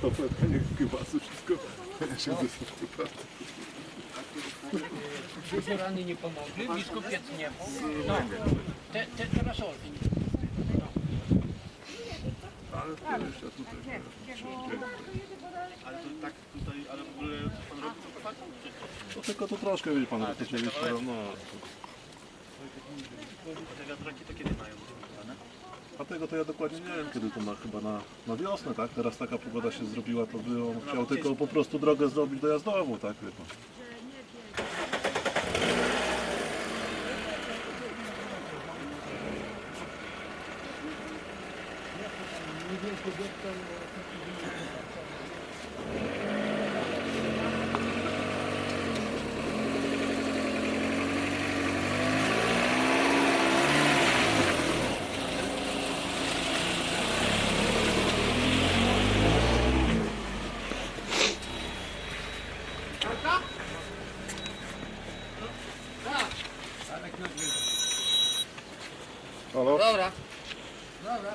To pewnie kiełbasy, wszystko. Ja się wysypię. Rany nie pomogły, biskupiec nie pomógł. No, te, te, teraz. Ale to jeszcze tutaj. Ale to tak tutaj, ale w ogóle co pan robi co chłopakom? No tylko to troszkę, wie pan, A, że to te się jeszcze, no. Te wiatraki to kiedy mają? A tego to ja dokładnie nie wiem, kiedy to ma chyba na, na wiosnę, tak? Teraz taka pogoda się zrobiła, to by on chciał tylko po prostu drogę zrobić dojazdową, tak? Halo? Dobra. Dobra.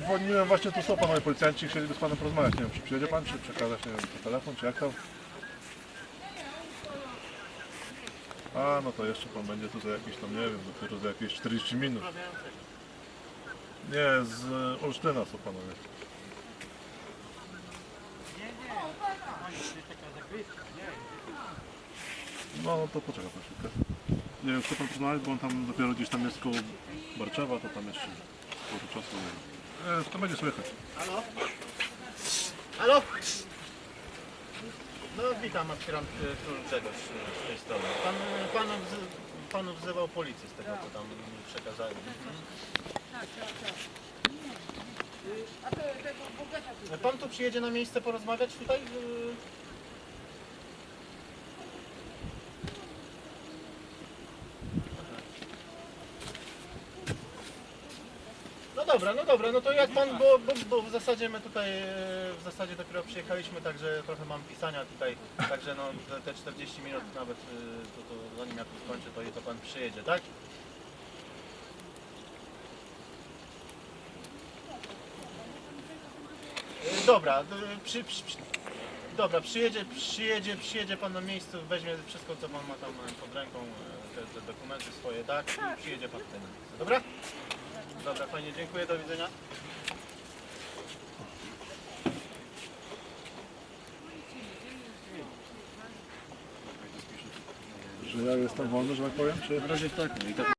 Dzwoniłem właśnie tu są panowie policjanci, chcieliby z panem porozmawiać. Nie wiem, czy przyjedzie pan, czy przekazać, nie wiem, po telefon, czy jak tam? A, no to jeszcze pan będzie tu za jakieś tam, nie wiem, dopiero za jakieś 40 minut. Nie, z Olsztyna są panowie. No, no to poczeka pan chwilkę. Nie wiem, chce pan porozmawiać, bo on tam dopiero gdzieś tam jest koło Barczewa, to tam jeszcze sporo czasu. Nie, to będzie słychać. Halo? Halo? No witam, aspirant y, król Grzegorz y, z tej strony. Pan, y, pan, pan wzywał policję z tego, co tam przekazałem. Mhm. Pan tu przyjedzie na miejsce porozmawiać tutaj? Dobra, no dobra, no to jak pan, bo, bo, bo w zasadzie my tutaj e, w zasadzie dopiero przyjechaliśmy, także trochę mam pisania tutaj, także no te- te 40 minut nawet, e, to, to zanim ja tu skończę, to, to pan przyjedzie, tak? E, Dobra, przy, przy, przy, dobra, przyjedzie, przyjedzie, przyjedzie pan na miejsce, weźmie wszystko co pan ma tam pod ręką, te, te dokumenty swoje, tak? I przyjedzie pan miejsce, dobra? Dobra, fajnie, dziękuję, do widzenia. Że ja jestem wolny, że tak powiem, czy... Na razie tak, no tak